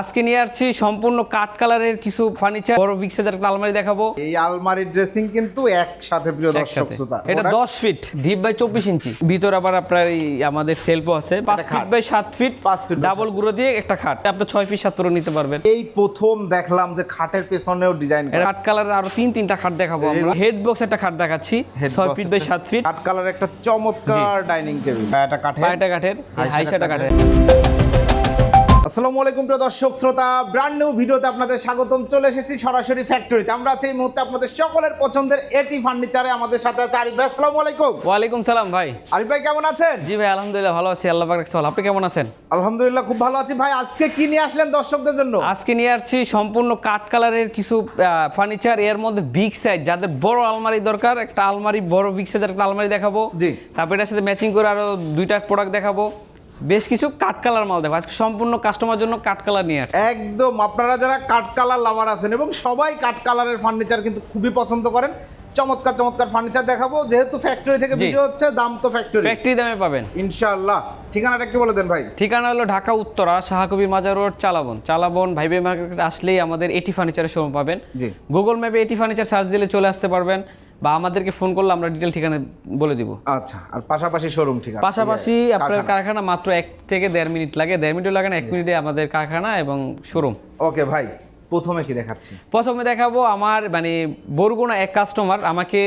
আজকে নিয়ে আসছি সম্পূর্ণ কাঠ কালারের কিছু ফার্নিচার বড় বিগ সাইজের একটা আলমারি দেখাবো। এই আলমারির ড্রেসিং কিন্তু একসাথে প্রিয় দর্শক শ্রোতা। এটা ওটা দশ ফিট ডিপ বাই চব্বিশ ইঞ্চি ভিতর আবার আপনার এই আমাদের সেলফও আছে। পাঁচ খাট। ফিট বাই সাত ফিট পাঁচ ফিট ডাবল গুঁড়ো দিয়ে একটা খাট। আপনি ছয় ফিট সাত করে নিতে পারবেন। এই প্রথম দেখলাম যে খাটের পেছনেও ডিজাইন এটা কাঠ কালারের আরও তিন তিনটা খাট দেখাবো আমরা। হেড বক্স একটা খাট দেখাচ্ছি। ছয় ফিট বাই সাত ফিট কাঠ কালার একটা চমৎকার ডাইনিং টেবিল এটা কাঠের? পায়টা কাঠের হাইসাটা কাঠের। আসসালামু আলাইকুম প্রিয় দর্শক শ্রোতা ব্র্যান্ড নিউ ভিডিওতে আপনাদের স্বাগতম। চলে এসেছি সরাসরি ফ্যাক্টরিতে আমরা আছি এই মুহূর্তে আপনাদের সকলের পছন্দের এটি ফার্নিচারে আমাদের সাথে আছে আরিফ ভাই আসসালামু আলাইকুম। ওয়ালাইকুম সালাম ভাই। আরিফ ভাই কেমন আছেন? জি ভাই আলহামদুলিল্লাহ ভালো আছি। আল্লাহ পাক রাখছে। আপনি কেমন আছেন? আলহামদুলিল্লাহ খুব ভালো আছি ভাই। আজকে কি নিয়ে আসলেন দর্শকদের জন্য? আজকে নিয়ে আসছি সম্পূর্ণ কাঠ কালারের কিছু ফার্নিচার এর মধ্যে বিগ সাইজ যাদের বড় আলমারি দরকার একটা আলমারি বড় বিগ সাইজের একটা আলমারি দেখাবো। জি। তারপর এটার সাথে ম্যাচিং করে আরও দুইটা প্রোডাক্ট দেখাবো। বেশ কিছু কাঠ কালার মাল দেখো। আজকে সম্পূর্ণ কাস্টমার জন্য কাঠ কালার নিয়ে আসছে। একদম, আপনারা যারা কাঠ কালার লাভার আছেন এবং সবাই কাঠ কালারের ফার্নিচার কিন্তু খুবই পছন্দ করেন চমৎকার চমৎকার ফার্নিচার দেখাবো। যেহেতু ফ্যাক্টরি থেকে ভিডিও হচ্ছে দাম তো ফ্যাক্টরি ফ্যাক্টরি দামে পাবেন। ইনশাআল্লাহ। ঠিকানাটা একটু বলে দেন ভাই। ঠিকানা হলো ঢাকা উত্তরা শাহাকবি মাজার রোড চালাবন। চালাবন ভাইবে মার্কেট আসলেই আমাদের এটি ফার্নিচারের শোরুম পাবেন। গুগল ম্যাপে এটি ফার্নিচার সার্চ দিলে চলে আসতে পারবেন বা আমাদেরকে ফোন করলে আমরা ডিটেল ঠিকানা বলে দিব। আচ্ছা আর পাশাপাশি শোরুম ঠিকানা। পাশাপাশি আপনার কারখানা। কারখানা মাত্র এক থেকে দেড় মিনিট লাগে। দেড় মিনিট লাগে না এক মিনিটে আমাদের কারখানা এবং শোরুম ওকে ভাই। প্রথমে কি দেখাচ্ছি? প্রথমে দেখাবো আমার মানে বরগুনা এক কাস্টমার আমাকে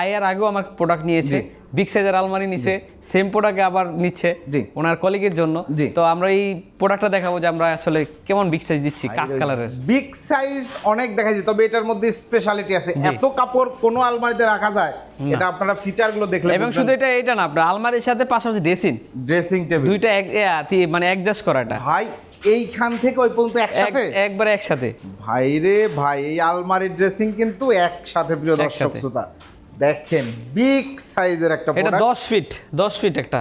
আয়ার আগেও আমার প্রোডাক্ট নিয়েছে বিগ সাইজের আলমারি নিছে সেম প্রোডাক্ট আবার নিচ্ছে ওনার কলিগের জন্য। তো আমরা এই প্রোডাক্টটা দেখাবো যে আমরা আসলে কেমন বিগ সাইজ দিচ্ছি কাঠ কালারের বিগ সাইজ অনেক দেখা যায় তবে এটার মধ্যে স্পেশালিটি আছে। এত কাপড় কোনো আলমারিতে রাখা যায় এটা আপনারা ফিচারগুলো দেখলে এবং শুধু এটা এটা না আপনার আলমারির সাথে পাশাপাশি ড্রেসিং ড্রেসিং টেবিল দুইটা মানে অ্যাডজাস্ট করাটা ভাই এইখান থেকে ওই পর্যন্ত একসাথে? একবারে একসাথে। ভাইরে ভাই এই আলমারি ড্রেসিং কিন্তু একসাথে প্রিয় দর্শক। শ্রোতা। দেখেন বিগ সাইজের একটা এটা প্রোডাক্ট দশ ফিট দশ ফিট একটা।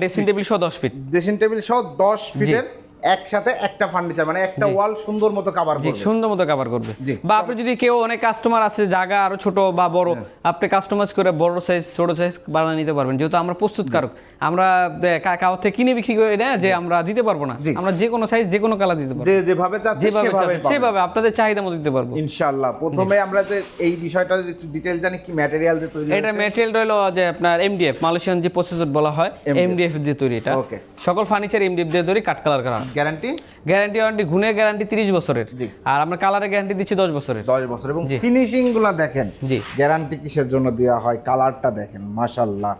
ড্রেসিং টেবিল সহ দশ ফিট ড্রেসিং টেবিল সহ দশ ফিটের একসাথে একটা ফার্নিচার মানে একটা ওয়াল সুন্দর মতো কভার করবে। সুন্দর মতো কভার করবে। বা আপনি যদি কেউ অনেক কাস্টমার আছে জায়গা আরও ছোট বা বড় আপনি কাস্টমাইজ করে বড় সাইজ ছোট সাইজ বানিয়ে নিতে পারবেন। যেহেতু আমরা প্রস্তুতকারক আমরা দে- কা- কারও থেকে কিনে বিক্রি করে না যে আমরা দিতে পারব না। আমরা যে কোনো সাইজ যে কোনো কালার দিতে পারব। যে যেভাবে সেভাবে সেভাবে আপনাদের চাহিদা মতো দিতে পারব। ইনশাআল্লাহ। প্রথমে আমরা যে এই বিষয়টা একটু ডিটেইল জানি কি ম্যাটেরিয়াল দিয়ে তৈরি এটা হয়েছে? মেটেরিয়াল রইল যে আপনার এমডিএফ মালয়েশিয়ান যে প্রসেসর বলা হয় এমডিএফ দিয়ে তৈরি এটা। সকল ফার্নিচার এমডিএফ দিয়ে তৈরি কাঠ কালার করা। গ্যারান্টি গ্যারান্টি ওয়ারেন্টি গুণের গ্যারান্টি তিরিশ বছরের। জি। আর আমরা কালারের গ্যারান্টি দিচ্ছি দশ বছরের। দশ বছর। এবং। ফিনিশিংগুলো দেখেন জি। গ্যারান্টি কিসের জন্য দেওয়া হয়? কালারটা দেখেন মাশাআল্লাহ।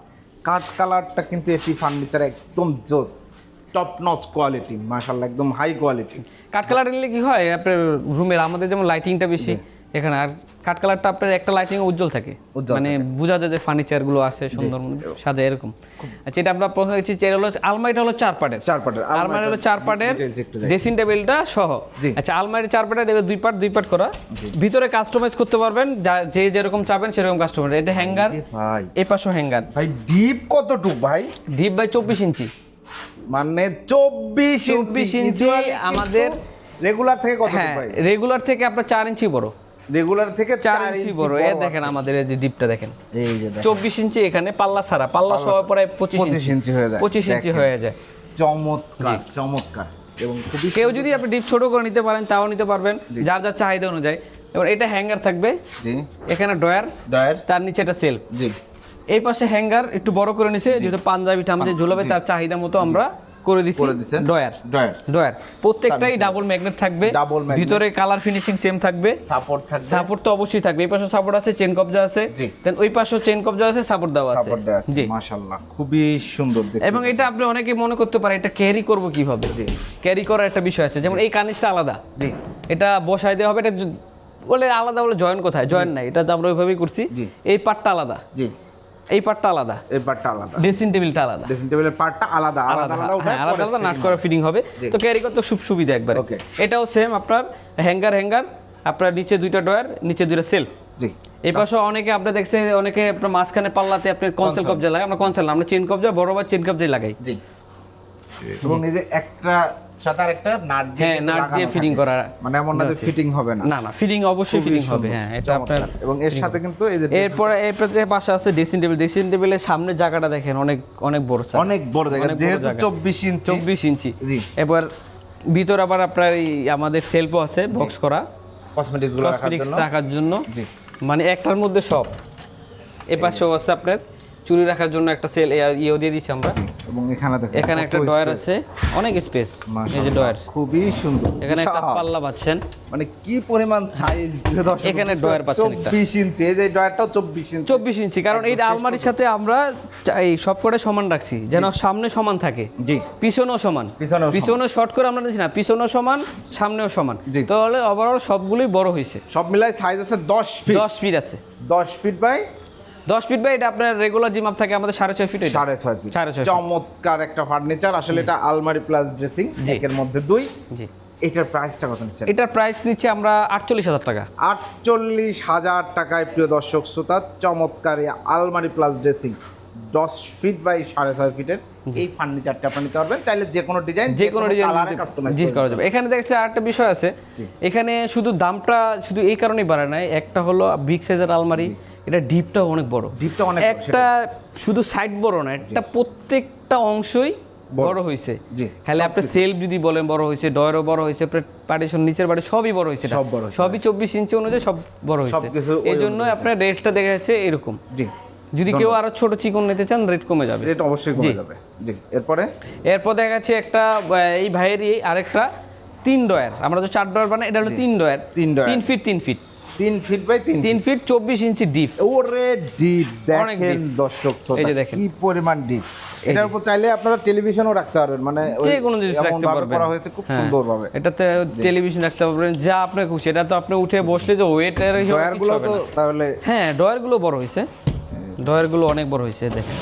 কাঠ কালারটা কিন্তু এটি ফার্নিচার একদম জোস টপ নচ কোয়ালিটি মাশাআল্লাহ একদম হাই কোয়ালিটি কাঠ কালার নিলে কি হয়? আপনার রুমের আমাদের যেমন লাইটিংটা বেশি এখানে আর কাঠ কালারটা আপনার একটা লাইটিং উজ্জ্বল থাকে। মানে বোঝা যায় যে ফার্নিচারগুলো আছে সুন্দর সাজায় এরকম। আচ্ছা এটা আমরা প্রথমে দেখছি চেয়ার হলো আলমারিটা হলো চার পাটের। চার পাটের। আলমারি হলো চার পাটের। ড্রেসিং টেবিলটা সহ। আচ্ছা আলমারি চার পাটের দুই পাট দুই পাট করা। ভিতরে কাস্টমাইজ করতে পারবেন যা- যে যেরকম চাবেন সেরকম কাস্টমার এটা হ্যাঙ্গার ভাই। এই পাশেও হ্যাঙ্গার। ভাই ডিপ কতটুক ভাই? ডিপ বাই চব্বিশ ইঞ্চি। মানে চব্বিশ 24 ইঞ্চি আমাদের- রেগুলার থেকে কত হ্যাঁ ভাই? রেগুলার থেকে আপনার চার ইঞ্চি বড়। রেগুলার থেকে ইঞ্চি বড়। এ দেখেন আমাদের এই যে ডিপটা দেখেন। এই যে দেখেন। ইঞ্চি এখানে পাল্লা ছাড়া। পাল্লা সহ প্রায় পঁচিশ 25 ইঞ্চি। হয়ে যায়। পঁচিশ ইঞ্চি হয়ে যায়। চমৎকার চমৎকার। এবং খুবই কেউ যদি আপনি ডিপ ছোট করে নিতে পারেন তাও নিতে পারবেন। যার যার চাহিদা অনুযায়ী। এবার এটা হ্যাঙ্গার থাকবে। জি। এখানে ডয়ার ডয়ার তার নিচে একটা সেল জি। এই পাশে হ্যাঙ্গার একটু বড় করে নিছে যেহেতু পাঞ্জাবি টামজে ঝুলাবে তার চাহিদা মতো আমরা করে দিছি করে দিছেন। ডয়ার ডয়ার ডয়ার প্রত্যেকটাই ডাবল ম্যাগনেট থাকবে। ভিতরে কালার ফিনিশিং সেম থাকবে। সাপোর্ট থাকবে। সাপোর্ট তো অবশ্যই থাকবে। এই পাশে সাপোর্ট আছে চেন কবজা আছে। দেন ওই পাশেও চেন কবজা আছে সাপোর্ট দেওয়া আছে। সাপোর্ট দেওয়া আছে মাশাআল্লাহ। খুবই সুন্দর দেখতে এবং এটা আপনি অনেকে মনে করতে পারে এটা ক্যারি করব কীভাবে? জি। ক্যারি করার একটা বিষয় আছে। যেমন এই কানিসটা আলাদা। জি। এটা বসাই দেওয়া হবে এটা বলে আলাদা বলে জয়েন কোথায়? জয়েন নাই। এটা আমরা ওইভাবেই করছি। এই পার্টটা আলাদা। জি। এই পার্টটা আলাদা। এই পার্টটা আলাদা। ড্রেসিং টেবিলটা আলাদা। ড্রেসিং টেবিলের পার্টটা আলাদা আলাদা আলাদা আলাদা হ্যাঁ আলাদা আলাদা নাট করা ফিটিং হবে। তো ক্যারি করতে খুব সুবিধা একবার। ওকে এটাও সেম আপনার হ্যাঙ্গার হ্যাঙ্গার আপনার নিচে দুইটা ডয়ার নিচে দুইটা সেল জি। এই পাশে অনেকে আপনি দেখছেন অনেকে আপনার মাঝখানে পাল্লাতে আপনার কনসেল কবজা লাগে আমরা কনসেল না আমরা চেন কবজা বড় বা চেন কবজাই লাগাই। জি। এবং এই যে একটা সাথে একটা নাট দিয়ে হ্যাঁ নাট দিয়ে ফিটিং করা মানে এমন না যে ফিটিং হবে না। না না ফিটিং অবশ্যই ফিটিং হবে হ্যাঁ এটা আপনার এবং এর সাথে কিন্তু এই যে এরপরে এরপরে পাশে আছে ড্রেসিং টেবিল ড্রেসিং টেবিলের সামনে জায়গাটা দেখেন অনেক অনেক বড়। অনেক বড় জায়গা যেহেতু জায়গা। চব্বিশ ইঞ্চি। চব্বিশ ইঞ্চি। জি। এবার ভিতর আবার আপনার আমাদের সেলফও আছে বক্স করা। কসমেটিক্সগুলো রাখার জন্য। জি। মানে একটার মধ্যে সব। এ পাশেও আছে আপনার চুরি রাখার জন্য একটা সেল ইয়েও দিয়ে দিচ্ছি আমরা। এবং এখানে দেখেন এখানে একটা ডয়ার আছে অনেক স্পেস এই যে ডয়ার খুবই সুন্দর এখানে একটা পাল্লা পাচ্ছেন। মানে কি পরিমাণ সাইজ এখানে ডয়ার পাচ্ছেন একটা। চব্বিশ ইঞ্চি এই যে ডয়ারটাও চব্বিশ ইঞ্চি চব্বিশ ইঞ্চি কারণ এই আলমারির সাথে আমরা এই সব কটা সমান রাখছি যেন সামনে সমান থাকে। জি। পিছনেও সমান। পিছনেও সমান। শর্ট করে আমরা দিচ্ছি না পিছনেও সমান সামনেও সমান। তাহলে ওভারঅল সবগুলোই বড় হয়েছে। সব মিলাই সাইজ আছে দশ ফিট দশ ফিট আছে। দশ ফিট বাই দশ ফিট বাই এটা আপনার রেগুলার যে মাপ থাকে আমাদের সাড়ে ছয় ফিট সাড়ে ছয় ফিট সাড়ে ছয় চমৎকার একটা ফার্নিচার আসলে এটা আলমারি প্লাস ড্রেসিং জি। একের মধ্যে দুই। জি। এটার প্রাইসটা কত নিচ্ছেন? এটার প্রাইস নিচ্ছে আমরা আটচল্লিশ হাজার টাকা। আটচল্লিশ হাজার টাকায় প্রিয় দর্শক শ্রোতা চমৎকার আলমারি প্লাস ড্রেসিং দশ ফিট বাই সাড়ে ছয় ফিটের এই ফার্নিচারটা আপনি নিতে পারবেন। চাইলে যে কোনো ডিজাইন যে কোনো ডিজাইন কাস্টমাইজ করা যাবে। এখানে দেখছি আরেকটা বিষয় আছে। এখানে শুধু দামটা শুধু এই কারণেই বাড়ে নাই। একটা হলো বিগ সাইজের আলমারি এটা ডিপটাও অনেক বড়। ডিপটা অনেক একটা শুধু সাইড বড় না একটা প্রত্যেকটা অংশই বড়। হয়েছে জি, হ্যাঁ আপনি সেলফ যদি বলেন বড় হয়েছে ডয়ারও বড় হয়েছে পার্টিশন নিচের বাড়ি সবই বড় হয়েছে সব বড় সবই চব্বিশ ইঞ্চি অনুযায়ী সব বড় হয়েছে এই জন্য আপনার রেটটা দেখা যাচ্ছে এরকম। জি যদি কেউ আরও ছোট চিকন নিতে চান রেট কমে যাবে। রেট অবশ্যই কমে যাবে। জি এরপরে? এরপর দেখা যাচ্ছে একটা এই ভাইয়েরই আরেকটা তিন ডয়ার। আমরা তো চার ডয়ার বানাই এটা হলো তিন ডয়ার। তিন ফিট তিন ফিট তিন ফিট বাই তিন তিন ফিট চব্বিশ ইঞ্চি ডিপ ওরে ডিপ দেখেন দর্শক শ্রোতা। কি পরিমাণ ডিপ এটার উপর চাইলে আপনারা টেলিভিশনও রাখতে পারবেন মানে যে কোনো জিনিস রাখতে পারবেন। করা হয়েছে খুব হ্যাঁ। সুন্দর ভাবে এটাতে টেলিভিশন রাখতে পারবেন যা আপনি খুশি। এটা তো আপনি উঠে বসলে যে ওয়েটের ডয়ারগুলো তো তাহলে হ্যাঁ ডয়ারগুলো বড় হয়েছে। ডয়ারগুলো অনেক বড় হয়েছে দেখেন।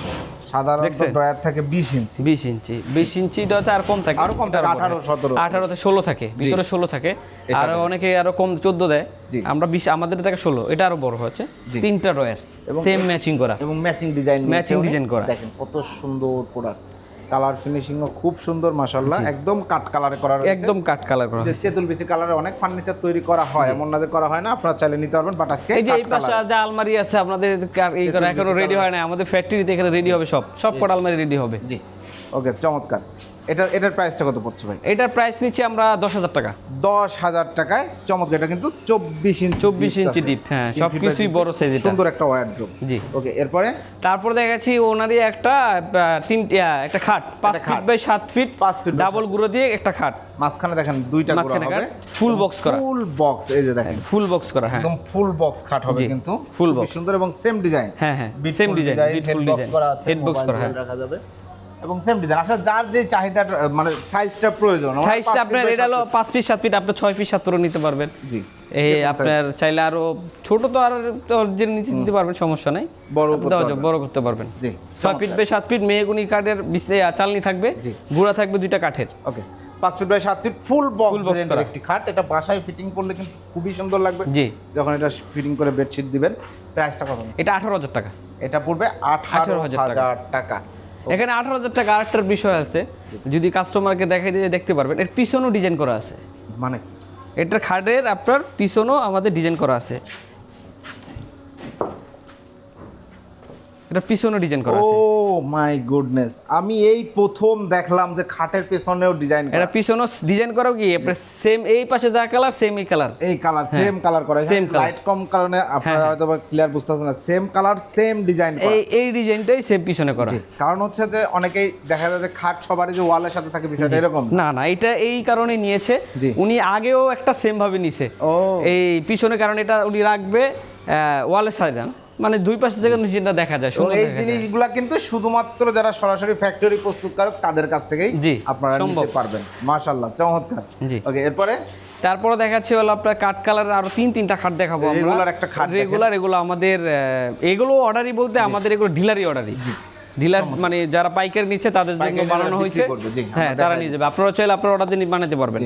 সাধারণত ড্রয়ার থাকে বিশ ইঞ্চি। বিশ ইঞ্চি। বিশ ইঞ্চি ডয়াতে আর কম থাকে। আরও কম থাকে, 18, 17 আঠারোতে ষোলো থাকে ভিতরে ষোলো থাকে। আর অনেকে আরও কম চোদ্দ দেয়। আমরা বিশ আমাদের থাকে ষোলো এটা আরও বড় হচ্ছে। তিনটা ড্রয়ার সেম ম্যাচিং করা। এবং ম্যাচিং ডিজাইন ম্যাচিং ডিজাইন করা। দেখেন কত সুন্দর প্রোডাক্ট কালার ফিনিশিংও খুব সুন্দর মাশাআল্লাহ। একদম কাট কালারে করা একদম কাট কালার করা তেঁতুল বিচি কালারে অনেক ফার্নিচার তৈরি করা হয় এমন না যে করা হয় না আপনারা চাইলে নিতে পারবেন বাট আজকে এই যে এই পাশে যে আলমারি আছে আপনাদের এই করা এখনও রেডি হয় না আমাদের ফ্যাক্টরিতে এখানে রেডি হবে সব। সব কটা আলমারি রেডি হবে। জি। ওকে চমৎকার। এটা এটার প্রাইসটা কত পড়ছে ভাই? এটার প্রাইস নিচ্ছি আমরা দশ হাজার টাকা। দশ হাজার টাকায় চমৎকার এটা কিন্তু চব্বিশ ইঞ্চি 24 ইঞ্চি deep, হ্যাঁ, by তিন বড় এটা। সুন্দর একটা ওয়ার্ড্রোব জি। ওকে এরপরে? তারপর দেখাচ্ছি ওনারই একটা তিন একটা খাট। পাঁচ ফিট। বাই সাত ফিট পাঁচ ফিট ডাবল গুঁড়ো দিয়ে একটা খাট। মাঝখানে দেখেন দুইটা মাঝখানে ফুল বক্স করা। ফুল বক্স এই যে দেখেন। ফুল বক্স করা হ্যাঁ। একদম ফুল বক্স খাট হবে কিন্তু। ফুল বক্স সুন্দর এবং সেম ডিজাইন হ্যাঁ হ্যাঁ same design head full box করা আছে হেড বক্স করা হ্যাঁ। রাখা যাবে। এবং সেম ডিজাইন আসলে যার যে চাহিদা মানে সাইজটা প্রয়োজন সাইজটা আপনার এটা হলো পাঁচ ফিট সাত ফিট আপনার ছয় ফিট সাত নিতে পারবেন। জি এই আপনার চাইলে আরও ছোট তো আর যে নিচে দিতে পারবেন সমস্যা নাই। বড়। বড় করতে পারবেন। জি ছয় ফিট বাই সাত ফিট মেয়েগুনি কাঠের চালনি থাকবে। গুঁড়া থাকবে দুইটা কাঠের। ওকে পাঁচ ফিট বাই সাত ফিট ফুল বক্স একটি খাট। এটা বাসায় ফিটিং করলে কিন্তু খুবই সুন্দর লাগবে। জি। যখন এটা ফিটিং করে বেডশিট দিবেন প্রাইসটা কত? এটা আঠারো হাজার টাকা। এটা পড়বে আঠারো 18,000 টাকা। হাজার টাকা। এখানে আঠারো হাজার টাকা আরেকটার বিষয় আছে। যদি কাস্টমারকে দেখাই দিয়ে দেখতে পারবেন এর পিছনও ডিজাইন করা আছে। মানে কি? এটার খাটের আপনার পিছনও আমাদের ডিজাইন করা আছে। এটা পিছনও ডিজাইন করা ও মাই গুডনেস আমি এই প্রথম দেখলাম যে খাটের পেছনেও ডিজাইন এটা পিছনও ডিজাইন করা কি? আপনার সেম এই পাশে যা কালার সেম এই কালার এই কালার সেম কালার করা। colour. লাইট কম কারণে আপনারা হ্যাঁ, হয়তো ক্লিয়ার বুঝতেছেন না। সেম কালার সেম ডিজাইন এই এই ডিজাইনটাই সেম পিছনে করা। কারণ হচ্ছে যে অনেকেই দেখা যায় যে খাট সবারই যে ওয়ালের সাথে থাকে বিষয়টা এরকম। না। না না এটা এই কারণে নিয়েছে। উনি আগেও একটা সেম ভাবে নিছে। ও। এই পিছনে কারণ এটা উনি রাখবে ওয়ালের সাইড মানে দুই পাশে থেকে নিচেটা দেখা যায় সুন্দর এই জিনিসগুলা কিন্তু শুধুমাত্র যারা সরাসরি ফ্যাক্টরি প্রস্তুতকারক তাদের কাছ থেকেই আপনারা। নিতে পারবেন। মাশাআল্লাহ চমৎকার। ওকে এরপরে? তারপরে দেখাচ্ছে হলো আপনার কাঠ কালার আরও তিন তিনটা খাট দেখাবো আমরা। Regular একটা খাট রেগুলার এগুলো আমাদের এগুলো অর্ডারই বলতে আমাদের এগুলো ডিলারই অর্ডারই ডিলার মানে যারা পাইকারি নিচ্ছে তাদের জন্য বানানো হয়েছে। হ্যাঁ তারা নিয়ে যাবে। আপনারা চাইলে আপনারা অর্ডার দিয়ে বানাতে পারবেন।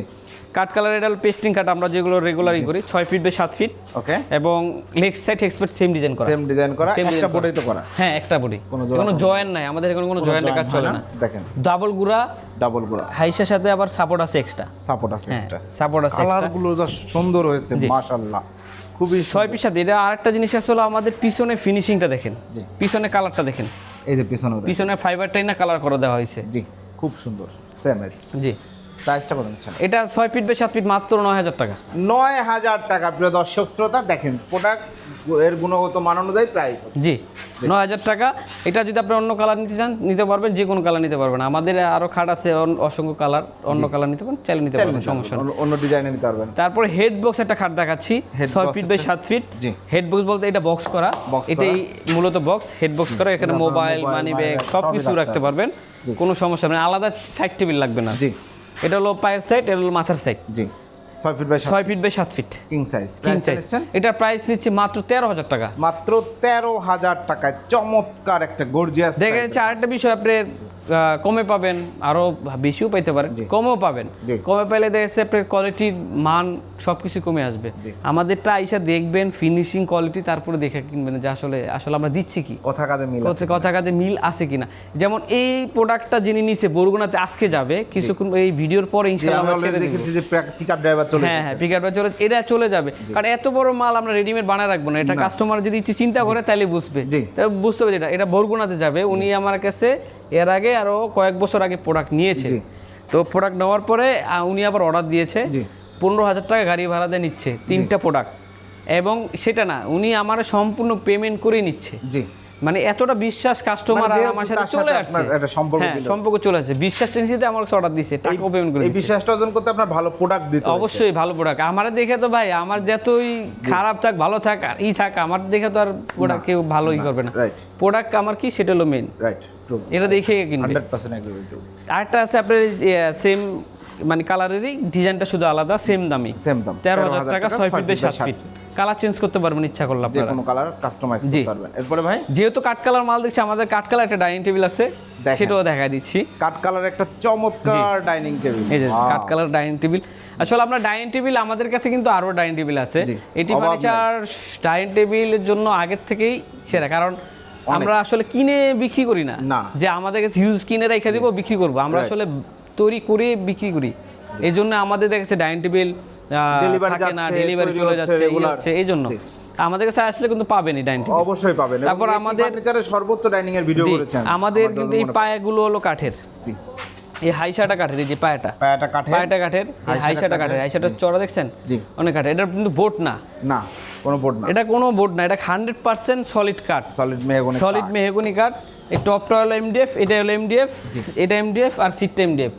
কাঠ কালার এটা পেস্টিং কাট আমরা যেগুলো রেগুলারই করি ছয় ফিট বাই সাত ফিট ওকে। এবং leg side expert same design করা। সেম ডিজাইন করা একটা বোর্ডেই তো করা। হ্যাঁ একটা বডি কোনো জয়েন্ট নাই আমাদের এখানে কোনো জয়েন্টের কাজ চলে না। দেখেন। ডাবল গুড়া ডাবলগুলা হাইসের সাথে আবার সাপোর্ট আছে এক্সট্রা সাপোর্ট আছে হ্যাঁ এক্সট্রা সাপোর্ট আছে কালারগুলো যা সুন্দর হয়েছে মাশাআল্লাহ। খুবই ছয় পিস সাথে এটা আরেকটা জিনিস আসলে আমাদের পিছনে ফিনিশিংটা দেখেন। জি। পিছনে কালারটা দেখেন। এই যে পিছনে পিছনে ফাইবারটাই না কালার করে দেওয়া হয়েছে। জি খুব সুন্দর। সেম জি। প্রাইসটা নিচ্ছেন? এটা ছয় ফিট বাই সাত ফিট মাত্র নয় হাজার টাকা। নয় হাজার টাকা প্রিয় দর্শক শ্রোতা দেখেন প্রোডাক্টের গুণগত মান অনুযায়ী প্রাইস জি নয় হাজার টাকা। এটা যদি আপনি অন্য কালার নিতে চান নিতে পারবেন যে কোনো কালার নিতে পারবেন। আমাদের আরও খাট আছে অসংখ্য কালার অন্য কালার নিতে পারেন চাইলে নিতে পারবেন সমস্যা নেই। অন্য ডিজাইনে নিতে পারবেন। তারপর হেড বক্স একটা খাট দেখাচ্ছি ছয় ফিট বাই সাত ফিট। জি। হেড বক্স বলতে এটা বক্স করা এটাই মূলত বক্স হেড বক্স করা এখানে মোবাইল মানি ব্যাগ সব কিছু রাখতে পারবেন। কোনো সমস্যা নেই আলাদা সাইড টেবিল লাগবে না। জি। এটা হলো পায়ের সাইড এটা হলো মাথার সাইড জি। ছয় ফিট বাই ছয় ফিট বাই সাত feet king size king size এটার প্রাইস দিচ্ছি মাত্র তেরো হাজার টাকা। মাত্র তেরো হাজার টাকায় চমৎকার একটা গর্জিয়াস দেখা যাচ্ছে আরেকটা বিষয় আপনি আহ, কমে পাবেন আরও বেশিও পাইতে পারেন কমেও পাবেন। কমে পাইলে দেখা যাচ্ছে আপনার কোয়ালিটির মান সবকিছু কমে আসবে। আমাদেরটা আইসা দেখবেন ফিনিশিং কোয়ালিটি তারপরে দেখে কিনবেন যে আসলে আসলে আমরা দিচ্ছি কি। কথা কাজে মিল আছে। কথা কাজে মিল আছে কিনা। যেমন এই প্রোডাক্টটা যিনি নিছে বরগুনাতে আজকে যাবে কিছুক্ষণ এই ভিডিওর পরে ইনশাআল্লাহ আমরা ছেড়ে দেখেছি যে পিক আপ ড্রাইভার চলে হ্যাঁ হ্যাঁ পিকার চলে এটা চলে যাবে। কারণ এত বড় মাল আমরা রেডিমেড বানায় রাখব না। এটা কাস্টমার যদি চিন্তা করে তাহলে বুঝবে। বুঝতে হবে যেটা। এটা বরগুনাতে যাবে। উনি আমার কাছে এর আগে আরও কয়েক বছর আগে প্রোডাক্ট নিয়েছে। তো প্রোডাক্ট নেওয়ার পরে উনি আবার অর্ডার দিয়েছে। পনেরো হাজার টাকা গাড়ি ভাড়া দিয়ে নিচ্ছে তিনটা প্রোডাক্ট এবং সেটা না উনি আমার সম্পূর্ণ পেমেন্ট করে নিচ্ছে। জি। মানে এতটা বিশ্বাস কাস্টমার মানে আমার সাথে চলে আসছে। একটা সম্পর্ক হ্যাঁ সম্পর্ক চলে আসছে। বিশ্বাস টেন্সিতে আমার কাছে অর্ডার দিচ্ছে টাকাও পেমেন্ট করে এই বিশ্বাসটা অর্জন করতে আপনার ভালো প্রোডাক্ট দিতে অবশ্যই ভালো প্রোডাক্ট আমার দেখে তো ভাই আমার যতই খারাপ থাক ভালো থাক আর ই থাক আমার দেখে তো আর প্রোডাক্ট কেউ ভালোই করবে না। রাইট প্রোডাক্ট আমার কি? সেটা হলো মেন রাইট এটা দেখে কিনবে? Hundred percent agree with you আরেকটা আছে আপনার সেম মানে কালারেরই ডিজাইনটা শুধু আলাদা সেম দামি সেম দাম। তেরো হাজার টাকা ছয় ফিট বাই সাত ফিট কালার চেঞ্জ করতে পারবেন ইচ্ছা করলে আপনারা। কোনো কালার কাস্টমাইজ করতে পারবেন। এরপরে ভাই? যেহেতু কাঠ কালার মাল দিচ্ছি আমাদের কাঠ কালার একটা ডাইনিং টেবিল আছে সেটাও দেখা দিচ্ছি। কাট কালার একটা চমৎকার ডাইনিং টেবিল এই যে কাঠ কালার ডাইনিং টেবিল আসলে আপনার ডাইনিং টেবিল আমাদের কাছে কিন্তু আরও ডাইনিং টেবিল আছে। এটি ফার্নিচার ডাইনিং টেবিলের জন্য আগের থেকেই সেরা কারণ আমরা আসলে কিনে বিক্রি করি না। না। যে আমাদের কাছে হিউজ কিনে রেখে দিব বিক্রি করব। আমরা আসলে তৈরি করে বিক্রি করি। এই জন্য আমাদের দেখেছে ডাইনিং টেবিল Delivery থাকে না ডেলিভারি চলে যাচ্ছে এই। হচ্ছে এই জন্য আমাদের কাছে আসলে কিন্তু পাবেনই ডাইনিং টেবিল। অবশ্যই পাবেন। তারপর আমাদের- ফার্নিচারের সর্বোচ্চ ডাইনিং এর ভিডিও করেছেন। আমাদের কিন্তু এই পায়াগুলো হলো কাঠের। জি। এই হাইসাটা কাঠের এই যে পায়াটা। পায়াটা কাঠে পায়াটা কাঠের এই হাইসাটা কাঠের। কাঠের, হাইসাটা চড়া দেখছেন? জি। অনেক কাঠের। এটা কিন্তু বোট না। না কোনো বোর্ড না। এটা কোনো বোট না। এটা হান্ড্রেড পার্সেন্ট সলিড কাঠ। সলিড মেহগনি সলিড মেহগুনি কাঠ। এই টপটা হলো এমডিএফ এটা হলো এমডিএফ এটা এমডিএফ আর সিটটা এমডিএফ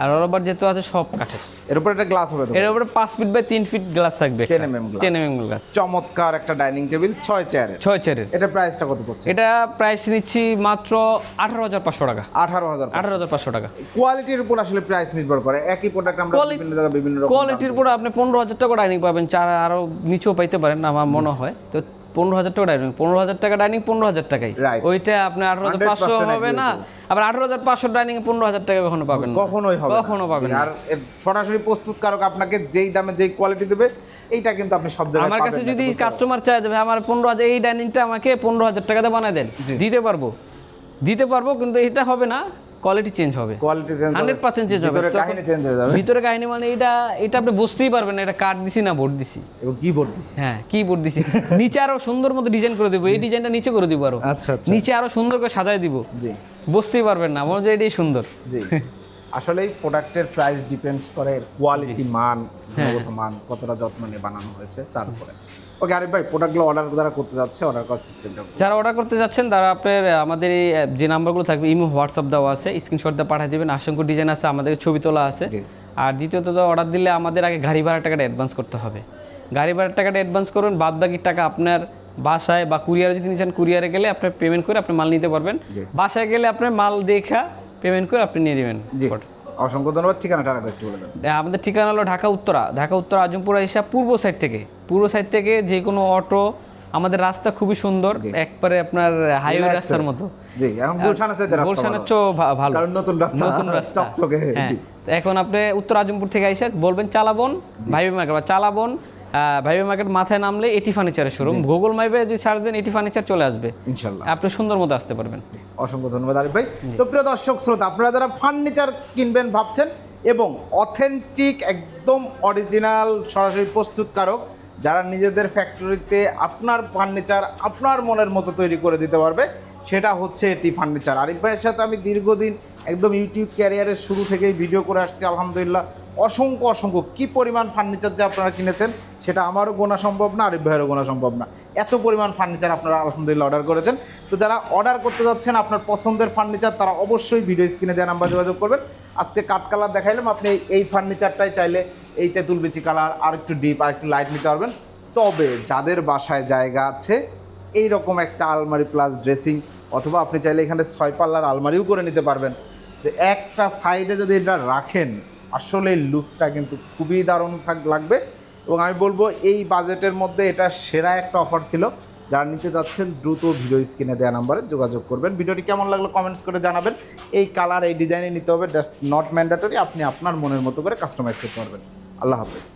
আর রবার যেহেতু আছে সব কাঠের। এর উপর একটা গ্লাস হবে এর উপরে পাঁচ ফিট বাই তিন ফিট গ্লাস থাকবে 10 mm glass। Ten M glass চমৎকার একটা ডাইনিং টেবিল ছয় চেয়ারের ছয় চেয়ারের এটা প্রাইসটা কত পড়ছে? এটা প্রাইস নিচ্ছি মাত্র আঠারো হাজার পাঁচশো টাকা। আঠারো হাজার আঠারো হাজার পাঁচশো টাকা। কোয়ালিটির উপর আসলে প্রাইস নির্ভর করে। একই প্রোডাক্ট আমরা বিভিন্ন জায়গায় বিভিন্ন রকম কোয়ালিটির উপরে আপনি পনেরো হাজার টাকা ডাইনিং পাবেন চার আরও নিচেও পাইতে পারেন আমার মনে হয়। তো পনেরো হাজার টাকা ডাইনিং পনেরো হাজার টাকা ডাইনিং পনেরো হাজার টাকাই। ওইটা আপনি আঠারো হাজার পাঁচশো হবে না? আবার আঠারো হাজার পাঁচশো ডাইনিং পনেরো হাজার টাকা কখনো পাবেন কখনোই হবে কখনো পাবেন আর সরাসরি প্রস্তুতকারক আপনাকে যেই দামে যেই কোয়ালিটি দেবে এইটা কিন্তু আপনি সব জায়গায় আমার কাছে যদি কাস্টমার চায় যে ভাই আমার পনেরো হাজার এই ডাইনিংটা আমাকে পনেরো হাজার টাকাতে বানায় দেন। দিতে পারব। দিতে পারব কিন্তু এটা হবে না। কোয়ালিটি চেঞ্জ হবে। Quality change hundred percent change হবে। ভিতরে কাহিনী চেঞ্জ হয়ে যাবে। ভিতরে কাহিনী মানে এটা এটা আপনি বুঝতেই পারবেন না এটা কাঠ দিছি না বোর্ড দিছি। এবং কি বোর্ড দিছি। হ্যাঁ কি বোর্ড দিছি। নিচে আরও সুন্দর মতো ডিজাইন করে দেব। এই ডিজাইনটা নিচে করে দিব আরও। আচ্ছা আচ্ছা। নিচে আরও সুন্দর করে সাজায় দিব। জি। বুঝতেই পারবেন না মনে হয় যে এটাই সুন্দর। জি। আসলে প্রোডাক্টের প্রাইস ডিপেন্ডস করে কোয়ালিটি মান হ্যাঁ। গুণগত মান কতটা যত্ন নিয়ে বানানো হয়েছে তারপরে। ওকে আরিফ ভাই প্রোডাক্টগুলো অর্ডার যারা করতে যাচ্ছে অর্ডার করার সিস্টেমটা যারা অর্ডার করতে যাচ্ছেন তারা আপনার আমাদের যে নাম্বারগুলো থাকবে ইমো হোয়াটসঅ্যাপ দেওয়া আছে স্ক্রিনশট দিয়ে পাঠিয়ে দেবেন অসংখ্য ডিজাইন আছে আমাদের ছবি তোলা আছে। আর দ্বিতীয়ত অর্ডার দিলে আমাদের আগে গাড়ি ভাড়ার টাকাটা অ্যাডভান্স করতে হবে। গাড়ি ভাড়ার টাকাটা অ্যাডভান্স করুন বাদ বাকি টাকা আপনার বাসায় বা কুরিয়ারে যদি নিচ্ছেন কুরিয়ারে গেলে আপনার পেমেন্ট করে আপনি মাল নিতে পারবেন। বাসায় গেলে আপনার মাল দেখা পেমেন্ট করে আপনি নিয়ে নেবেন জি। অসংখ্য ধন্যবাদ ঠিকানাটা আরেকবার একটু বলে দেন। আমাদের ঠিকানা হলো ঢাকা উত্তরা। ঢাকা উত্তরা আজমপুরা এসা পূর্ব সাইড থেকে। পূর্ব সাইড থেকে যে কোনো অটো আমাদের রাস্তা খুবই সুন্দর একবারে আপনার হাইওয়ে রাস্তার মতো। জি এখন গুলশান আছে রাস্তা গুলশানের ভালো। ভালো। কারণ নতুন রাস্তা নতুন রাস্তা। চকচকে। হ্যাঁ। জি। এখন আপনি উত্তর আজমপুর থেকে এসে বলবেন চালাবন ভাইবি মার্কেট বা চালাবন ভাইবি মার্কেট মাথায় নামলে এটি ফার্নিচারের শোরুম গুগল ম্যাপে যদি সার্চ দেন এটি ফার্নিচার চলে আসবে। ইনশাল্লাহ। আপনি সুন্দর মতো আসতে পারবেন। অসংখ্য ধন্যবাদ আরিফ ভাই। তো প্রিয় দর্শক শ্রোতা আপনারা যারা ফার্নিচার কিনবেন ভাবছেন এবং অথেন্টিক একদম অরিজিনাল সরাসরি প্রস্তুতকারক যারা নিজেদের ফ্যাক্টরিতে আপনার ফার্নিচার আপনার মনের মতো তৈরি করে দিতে পারবে সেটা হচ্ছে এটি ফার্নিচার আরিফ ভাইয়ের সাথে আমি দীর্ঘদিন একদম ইউটিউব ক্যারিয়ারের শুরু থেকেই ভিডিও করে আসছি আলহামদুলিল্লাহ। অসংখ্য অসংখ্য। কি পরিমাণ ফার্নিচার যে আপনারা কিনেছেন, সেটা আমারও গোনা সম্ভব না আরিফ ভাইয়েরও গোনা সম্ভব না। এত পরিমাণ ফার্নিচার আপনারা আলহামদুলিল্লাহ অর্ডার করেছেন। তো যারা অর্ডার করতে যাচ্ছেন আপনার পছন্দের ফার্নিচার তারা অবশ্যই ভিডিও স্ক্রিনে দেওয়া নাম্বার যোগাযোগ করবেন। আজকে কাঠ কালার দেখাইলাম, আপনি এই ফার্নিচারটাই চাইলে এই তেঁতুল বিচি কালার আর একটু ডিপ আর একটু লাইট নিতে পারবেন। তবে যাদের বাসায় জায়গা আছে এই রকম একটা আলমারি প্লাস ড্রেসিং অথবা আপনি চাইলে এখানে ছয় পাল্লার আলমারিও করে নিতে পারবেন। যে একটা সাইডে যদি এটা রাখেন আসলে লুকসটা কিন্তু খুবই দারুণ থাক, লাগবে। এবং আমি বলব, এই বাজেটের মধ্যে এটা সেরা একটা অফার ছিল। যারা নিতে যাচ্ছেন, দ্রুত ভিডিও স্ক্রিনে দেওয়া নাম্বারে যোগাযোগ করবেন। ভিডিওটি কেমন লাগল কমেন্টস করে জানাবেন। এই কালার, এই ডিজাইনে নিতে হবে। দ্যাটস নট ম্যান্ডেটরি আপনি আপনার মনের মতো করে কাস্টমাইজ করতে পারবেন। আল্লাহ হাফেজ।